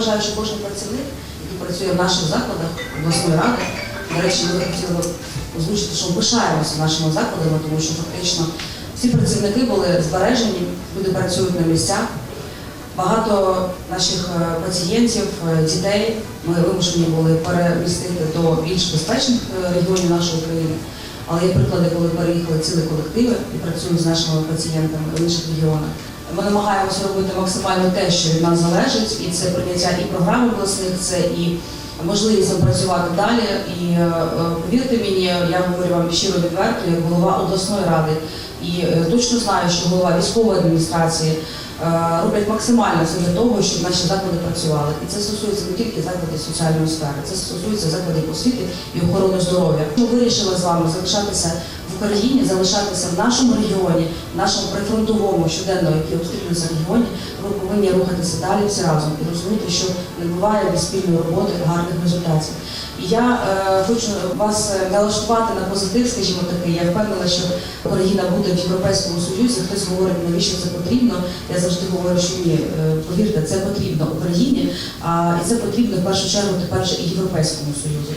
вважаю, що кожен працівник, який працює в наших закладах обласної ради, до речі, ми хотіли озвучити, що пишаємося нашими закладами, тому що фактично всі працівники були збережені, люди працюють на місцях. Багато наших е, пацієнтів, е, дітей ми вимушені були перемістити до більш безпечних е, регіонів нашої країни. Але є приклади, коли переїхали цілі колективи і працюють з нашими пацієнтами в інших регіонах. Ми намагаємося робити максимально те, що від нас залежить, і це прийняття і програм обласних, це і можливість працювати далі. І е, е, повірте мені, я говорю вам щиро відверто, як голова обласної ради, і е, точно знаю, що голова військової адміністрації роблять максимально все для того, щоб наші заклади працювали. І це стосується не тільки закладів соціальної сфери, це стосується закладів освіти і охорони здоров'я. Ми вирішили з вами залишатися Україні, залишатися в нашому регіоні, в нашому прифронтовому щоденно, який обстрілюється регіоні. Ми повинні рухатися далі всі разом і розуміти, що не буває без спільної роботи гарних результатів. І я е, хочу вас е, налаштувати на позитив, скажімо такий. Я впевнена, що Україна буде в Європейському Союзі. Хтось говорить, навіщо це потрібно. Я завжди говорю, що ні, е, повірте, це потрібно Україні, а і це потрібно в першу чергу тепер і Європейському Союзу.